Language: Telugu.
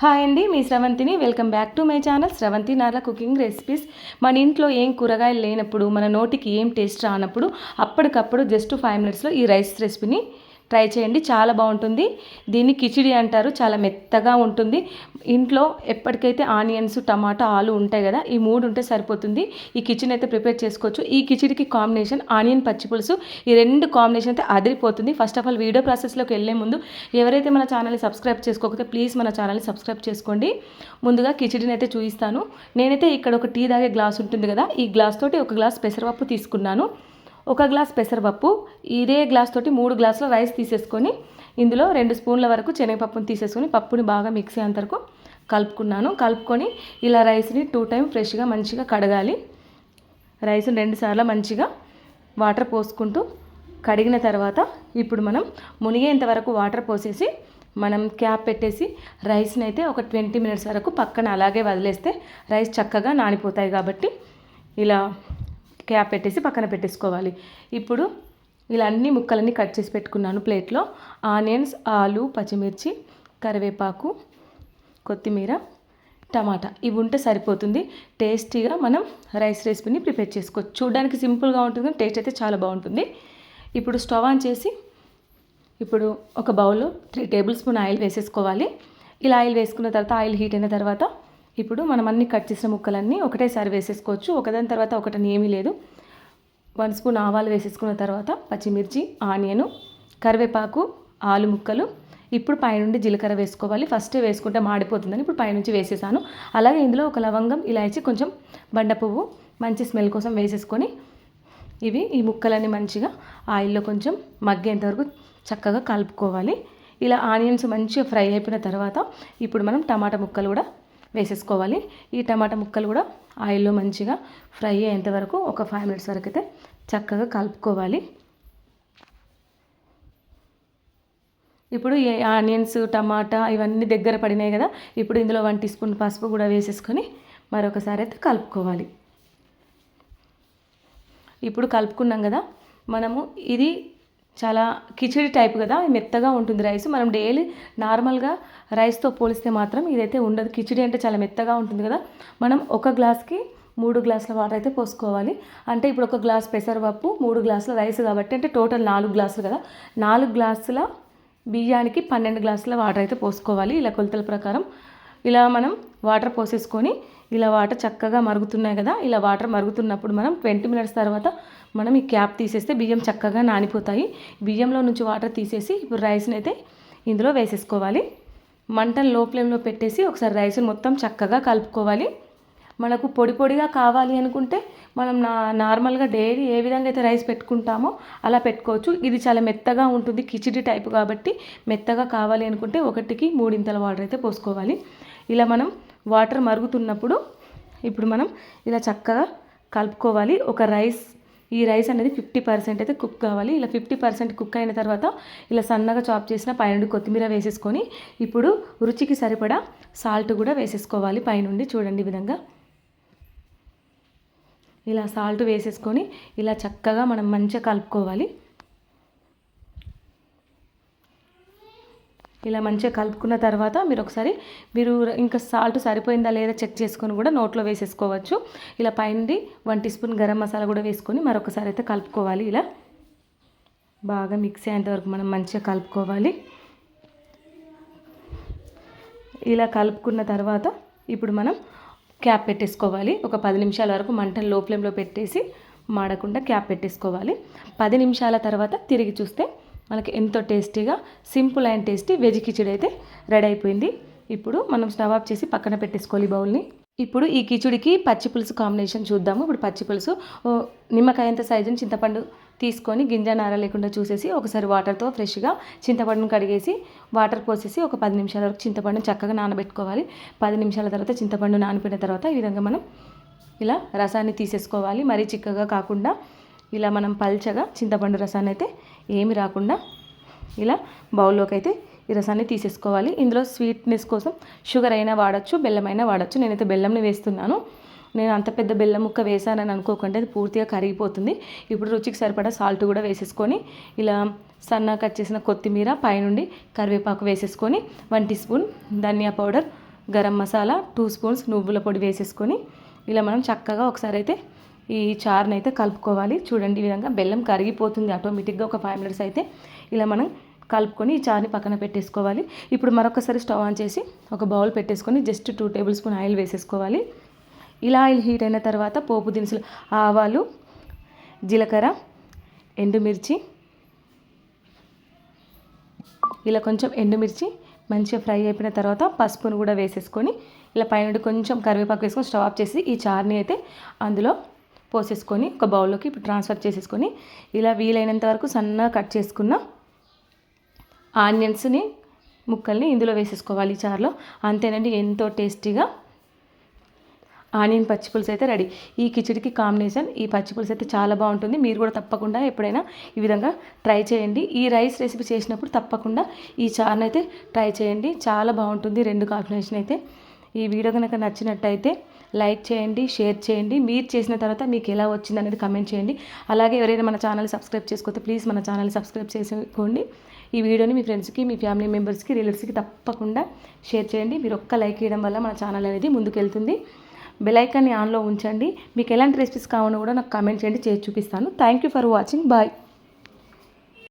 హాయ్ అండి మీ స్రవంతిని. Welcome back to my channel Sravanthi Narla cooking recipes. మన ఇంట్లో ఏం కూరగాయలు లేనప్పుడు మన నోటికి ఏం టేస్ట్ రానప్పుడు అప్పటికప్పుడు జస్ట్ ఫైవ్ మినిట్స్లో ఈ రైస్ రెసిపీని ట్రై చేయండి చాలా బాగుంటుంది. దీన్ని కిచిడి అంటారు చాలా మెత్తగా ఉంటుంది. ఇంట్లో ఎప్పటికైతే ఆనియన్స్ టమాటా ఆలు ఉంటాయి కదా ఈ మూడు ఉంటే సరిపోతుంది. ఈ కిచెన్ అయితే ప్రిపేర్ చేసుకోవచ్చు. ఈ కిచిడికి కాంబినేషన్ ఆనియన్ పచ్చి పులుసు ఈ రెండు కాంబినేషన్ అయితే అదిరిపోతుంది. ఫస్ట్ ఆఫ్ ఆల్ వీడియో ప్రాసెస్లోకి వెళ్ళే ముందు ఎవరైతే మన ఛానల్ని సబ్స్క్రైబ్ చేసుకోకపోతే ప్లీజ్ మన ఛానల్ని సబ్స్క్రైబ్ చేసుకోండి. ముందుగా కిచిడిని అయితే చూపిస్తాను నేనైతే ఇక్కడ ఒక టీ తాగే గ్లాస్ ఉంటుంది కదా ఈ గ్లాస్ తోటి ఒక గ్లాస్ పెసరపప్పు తీసుకున్నాను. ఒక గ్లాస్ పెసరపప్పు ఇదే గ్లాస్ తోటి మూడు గ్లాసుల రైస్ తీసేసుకొని ఇందులో రెండు స్పూన్ల వరకు శనగపప్పును తీసేసుకొని పప్పుని బాగా మిక్సీ అంతరకు కలుపుకున్నాను. కలుపుకొని ఇలా రైస్ని టూ టైం ఫ్రెష్గా మంచిగా కడగాలి. రైస్ని రెండు సార్లు మంచిగా వాటర్ పోసుకుంటూ కడిగిన తర్వాత ఇప్పుడు మనం మునిగేంత వరకు వాటర్ పోసేసి మనం క్యాప్ పెట్టేసి రైస్ని అయితే ఒక ట్వంటీ మినిట్స్ వరకు పక్కన అలాగే వదిలేస్తే రైస్ చక్కగా నానిపోతాయి కాబట్టి ఇలా క్యాప్ పెట్టేసి పక్కన పెట్టేసుకోవాలి. ఇప్పుడు ఇలా అన్ని ముక్కలన్నీ కట్ చేసి పెట్టుకున్నాను ప్లేట్లో. ఆనియన్స్ ఆలు పచ్చిమిర్చి కరివేపాకు కొత్తిమీర టమాటా. ఇవి ఉంటే సరిపోతుంది. టేస్టీగా మనం రైస్ రెసిపీని ప్రిపేర్ చేసుకోవచ్చు. చూడడానికి సింపుల్గా ఉంటుంది టేస్ట్ అయితే చాలా బాగుంటుంది. ఇప్పుడు స్టవ్ ఆన్ చేసి ఇప్పుడు ఒక బౌల్లో త్రీ టేబుల్ స్పూన్ ఆయిల్ వేసేసుకోవాలి. ఇలా ఆయిల్ వేసుకున్న తర్వాత ఆయిల్ హీట్ అయిన తర్వాత ఇప్పుడు మనం అన్ని కట్ చేసిన ముక్కలన్నీ ఒకటేసారి వేసేసుకోవచ్చు. ఒకదాని తర్వాత ఒకటని ఏమీ లేదు. వన్ స్పూన్ ఆవాలు వేసేసుకున్న తర్వాత పచ్చిమిర్చి ఆనియను కరివేపాకు ఆలు ముక్కలు. ఇప్పుడు పైనుండి జీలకర్ర వేసుకోవాలి. ఫస్ట్ వేసుకుంటే మాడిపోతుందని ఇప్పుడు పైనుంచి వేసేసాను. అలాగే ఇందులో ఒక లవంగం ఇలాచి కొంచెం బండ పువ్వు మంచి స్మెల్ కోసం వేసేసుకొని ఇవి ఈ ముక్కలన్నీ మంచిగా ఆయిల్లో కొంచెం మగ్గేంత వరకు చక్కగా కలుపుకోవాలి. ఇలా ఆనియన్స్ మంచిగా ఫ్రై అయిపోయిన తర్వాత ఇప్పుడు మనం టమాటా ముక్కలు కూడా వేసేసుకోవాలి. ఈ టమాటా ముక్కలు కూడా ఆయిల్లో మంచిగా ఫ్రై అయ్యేంత వరకు ఒక ఫైవ్ మినిట్స్ వరకు అయితే చక్కగా కలుపుకోవాలి. ఇప్పుడు ఈ ఆనియన్స్ టమాటా ఇవన్నీ దగ్గర పడినాయి కదా ఇప్పుడు ఇందులో వన్ టీ స్పూన్ పసుపు కూడా వేసేసుకొని మరొకసారి అయితే కలుపుకోవాలి. ఇప్పుడు కలుపుకున్నాం కదా మనము ఇది చాలా కిచిడి టైప్ కదా మెత్తగా ఉంటుంది రైస్. మనం డైలీ నార్మల్గా రైస్తో పోలిస్తే మాత్రం ఇదైతే ఉండదు. కిచిడి అంటే చాలా మెత్తగా ఉంటుంది కదా. మనం ఒక గ్లాస్కి మూడు గ్లాసుల వాటర్ అయితే పోసుకోవాలి. అంటే ఇప్పుడు ఒక గ్లాస్ పెసరపప్పు మూడు గ్లాసుల రైస్ కాబట్టి అంటే టోటల్ నాలుగు గ్లాసులు కదా. నాలుగు గ్లాసుల బియ్యానికి పన్నెండు గ్లాసుల వాటర్ అయితే పోసుకోవాలి. ఇలా కొలతల ప్రకారం ఇలా మనం వాటర్ పోసేసుకొని ఇలా వాటర్ చక్కగా మరుగుతున్నాయి కదా ఇలా వాటర్ మరుగుతున్నప్పుడు మనం ట్వంటీ మినిట్స్ తర్వాత మనం ఈ క్యాప్ తీసేస్తే బియ్యం చక్కగా నానిపోతాయి. బియ్యంలో నుంచి వాటర్ తీసేసి ఇప్పుడు రైస్ని అయితే ఇందులో వేసేసుకోవాలి. మంటను లో ఫ్లేమ్లో పెట్టేసి ఒకసారి రైస్ని మొత్తం చక్కగా కలుపుకోవాలి. మనకు పొడి పొడిగా కావాలి అనుకుంటే మనం నా నార్మల్గా డైలీ ఏ విధంగా అయితే రైస్ పెట్టుకుంటామో అలా పెట్టుకోవచ్చు. ఇది చాలా మెత్తగా ఉంటుంది కిచిడి టైప్ కాబట్టి మెత్తగా కావాలి అనుకుంటే ఒకటికి మూడింతల వాటర్ అయితే పోసుకోవాలి. ఇలా మనం వాటర్ మరుగుతున్నప్పుడు ఇప్పుడు మనం ఇలా చక్కగా కలుపుకోవాలి. ఒక రైస్ ఈ రైస్ అనేది ఫిఫ్టీ పర్సెంట్ అయితే కుక్ కావాలి. ఇలా ఫిఫ్టీ పర్సెంట్ కుక్ అయిన తర్వాత ఇలా సన్నగా చాప్ చేసిన పైనుండి కొత్తిమీర వేసేసుకొని ఇప్పుడు రుచికి సరిపడా సాల్ట్ కూడా వేసేసుకోవాలి పైనుండి చూడండి ఈ విధంగా. ఇలా సాల్ట్ వేసేసుకొని ఇలా చక్కగా మనం మంచిగా కలుపుకోవాలి. ఇలా మంచిగా కలుపుకున్న తర్వాత మీరు ఒకసారి మీరు ఇంకా సాల్ట్ సరిపోయిందా లేదా చెక్ చేసుకొని కూడా నోట్లో వేసేసుకోవచ్చు. ఇలా పైన one teaspoon garam masala కూడా వేసుకొని మరొకసారి అయితే కలుపుకోవాలి. ఇలా బాగా మిక్స్ అయ్యేంత వరకు మనం మంచిగా కలుపుకోవాలి. ఇలా కలుపుకున్న తర్వాత ఇప్పుడు మనం క్యాప్ పెట్టేసుకోవాలి. ఒక పది నిమిషాల వరకు మంటను లో ఫ్లేమ్లో పెట్టేసి మాడకుండా క్యాప్ పెట్టేసుకోవాలి. పది నిమిషాల తర్వాత తిరిగి చూస్తే మనకి ఎంతో టేస్టీగా simple and tasty veg khichdi అయితే రెడీ అయిపోయింది. ఇప్పుడు మనం స్టవ్ ఆఫ్ చేసి పక్కన పెట్టేసుకోవాలి బౌల్ని. ఇప్పుడు ఈ కిచుడికి పచ్చి పులుసు కాంబినేషన్ చూద్దాము. ఇప్పుడు పచ్చి పులుసు నిమ్మకాయ ఎంత సైజుని చింతపండు తీసుకొని గింజ నార లేకుండా చూసేసి ఒకసారి వాటర్తో ఫ్రెష్గా చింతపండును కడిగేసి వాటర్ పోసేసి ఒక పది నిమిషాల వరకు చింతపండును చక్కగా నానబెట్టుకోవాలి. పది నిమిషాల తర్వాత చింతపండు నానిపోయిన తర్వాత ఈ విధంగా మనం ఇలా రసాన్ని తీసేసుకోవాలి. మరీ చిక్కగా కాకుండా ఇలా మనం పల్చగా చింతపండు రసాన్ని అయితే ఏమి రాకుండా ఇలా బౌల్లోకి అయితే ఈ రసాన్ని తీసేసుకోవాలి. ఇందులో స్వీట్నెస్ కోసం షుగర్ అయినా వాడచ్చు బెల్లం అయినా వాడచ్చు. నేనైతే బెల్లంని వేస్తున్నాను. నేను అంత పెద్ద బెల్లం ముక్క వేసానని అనుకోకండి అది పూర్తిగా కరిగిపోతుంది. ఇప్పుడు రుచికి సరిపడా సాల్ట్ కూడా వేసేసుకొని ఇలా సన్న కట్ చేసిన కొత్తిమీర పైనుండి కరివేపాకు వేసేసుకొని one teaspoon dhania powder garam masala two spoons నువ్వుల పొడి వేసేసుకొని ఇలా మనం చక్కగా ఒకసారి అయితే ఈ చారుని అయితే కలుపుకోవాలి. చూడండి ఈ విధంగా బెల్లం కరిగిపోతుంది ఆటోమేటిక్గా ఒక ఫైవ్ మినిట్స్ అయితే ఇలా మనం కలుపుకొని ఈ చారుని పక్కన పెట్టేసుకోవాలి. ఇప్పుడు మరొకసారి స్టవ్ ఆన్ చేసి ఒక బౌల్ పెట్టేసుకొని just two tablespoon oil వేసేసుకోవాలి. ఇలా ఆయిల్ హీట్ అయిన తర్వాత పోపు దినుసులు ఆవాలు జీలకర్ర ఎండుమిర్చి ఇలా కొంచెం ఎండుమిర్చి మంచిగా ఫ్రై అయిపోయిన తర్వాత పసుపును కూడా వేసేసుకొని ఇలా పైన కొంచెం కరివేపాకు వేసుకొని స్టవ్ ఆఫ్ చేసి ఈ చార్ని అయితే అందులో పోసేసుకొని ఒక బౌల్లోకి ఇప్పుడు ట్రాన్స్ఫర్ చేసేసుకొని ఇలా వీలైనంత వరకు సన్నగా కట్ చేసుకున్న ఆనియన్స్ని ముక్కల్ని ఇందులో వేసేసుకోవాలి ఈ చారులో. అంతేనండి ఎంతో టేస్టీగా ఆనియన్ పచ్చిపులుసు అయితే రెడీ. ఈ కిచిడికి కాంబినేషన్ ఈ పచ్చిపులుసు అయితే చాలా బాగుంటుంది. మీరు కూడా తప్పకుండా ఎప్పుడైనా ఈ విధంగా ట్రై చేయండి. ఈ రైస్ రెసిపీ చేసినప్పుడు తప్పకుండా ఈ చారుని అయితే ట్రై చేయండి. చాలా బాగుంటుంది రెండు కాంబినేషన్ అయితే. ఈ వీడియో కనుక నచ్చినట్టయితే లైక్ చేయండి షేర్ చేయండి. మీరు చేసిన తర్వాత మీకు ఎలా వచ్చింది అనేది కమెంట్ చేయండి. అలాగే ఎవరైనా మన ఛానల్ సబ్స్క్రైబ్ చేసుకోతే ప్లీజ్ మన ఛానల్ సబ్స్క్రైబ్ చేసుకోండి. ఈ వీడియోని మీ ఫ్రెండ్స్కి మీ ఫ్యామిలీ మెంబర్స్కి రిలేటివ్స్కి తప్పకుండా షేర్ చేయండి. మీరు ఒక్క లైక్ ఇవ్వడం వల్ల మన ఛానల్ అనేది ముందుకెళ్తుంది. బెలైకాన్ని ఆన్లో ఉంచండి. మీకు ఎలాంటి రెసిపీస్ కావాలో కూడా నాకు కామెంట్ చేయండి. చేసి చూపిస్తాను. Thank you for watching bye